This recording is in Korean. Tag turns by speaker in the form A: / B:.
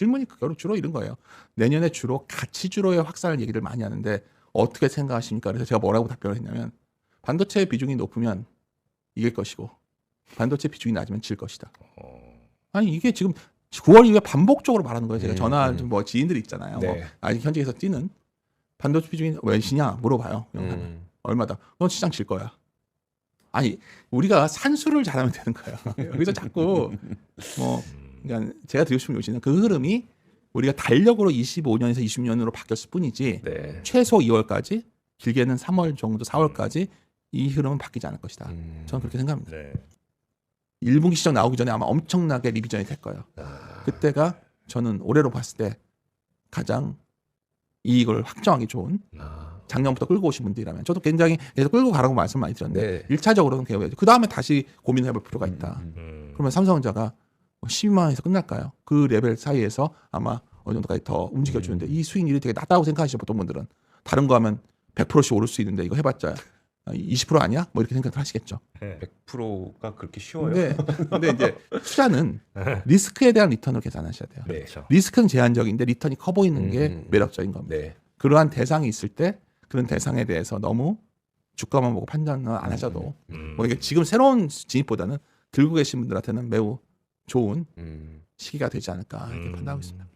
A: 질문이 그거로 주로 이런 거예요. 내년에 주로 가치 주로의 확산을 얘기를 많이 하는데 어떻게 생각하십니까? 그래서 제가 뭐라고 답변을 했냐면 반도체 비중이 높으면 이길 것이고 반도체 비중이 낮으면 질 것이다.
B: 어.
A: 아니 이게 지금 9월 이후에 반복적으로 말하는 거예요. 제가
B: 음,
A: 전화
B: 음.
A: 뭐 지인들이 있잖아요. 뭐
B: 네.
A: 아직 현직에서 뛰는 반도체 비중이 몇이냐 물어봐요.
B: 음.
A: 얼마다? 넌 시장 질 거야. 아니 우리가 산수를 잘하면 되는 거야. 여기서 자꾸 뭐 그러니까 제가 드리고 싶은 요지는 그 흐름이 우리가 달력으로 25년에서 20년으로 바뀌었을 뿐이지
B: 네.
A: 최소 2월까지 길게는 3월 정도 4월까지 이 흐름은 바뀌지 않을 것이다.
B: 음.
A: 저는 그렇게 생각합니다.
C: 네.
A: 1분기 시장 나오기 전에 아마 엄청나게 리비전이 될 거예요.
B: 아.
A: 그때가 저는 올해로 봤을 때 가장 이익을 확정하기 좋은
B: 아.
A: 작년부터 끌고 오신 분들이라면 저도 굉장히 계속 끌고 가라고 말씀 많이 드렸는데
B: 네.
A: 1차적으로는 계획 그 다음에 다시 고민해 볼 필요가 있다.
B: 음, 음.
C: 음.
A: 그러면 삼성전자가 12만 원에서 끝날까요? 그 레벨 사이에서 아마 어느 정도까지 더 움직여 주는데
B: 음.
A: 이 수익률이 되게 낮다고 생각하시죠 보통 분들은 다른 거 하면 100%씩 오를 수 있는데 이거 해봤자 20% 아니야? 뭐 이렇게 생각을 하시겠죠.
C: 네.
B: 100%가 그렇게 쉬워요?
A: 근데, 근데 이제 투자는 리스크에 대한 리턴을 계산하셔야 돼요.
B: 네.
C: 그렇죠.
A: 리스크는 제한적인데 리턴이 커 보이는 게
B: 음.
A: 매력적인 겁니다.
B: 네.
A: 그러한 대상이 있을 때 그런 대상에 대해서 너무 주가만 보고 판단을 안 하셔도
C: 음.
A: 뭐 이게 지금 새로운 진입보다는 들고 계신 분들한테는 매우 좋은
B: 음.
A: 시기가 되지 않을까 이렇게
C: 음.
A: 판단하고 있습니다.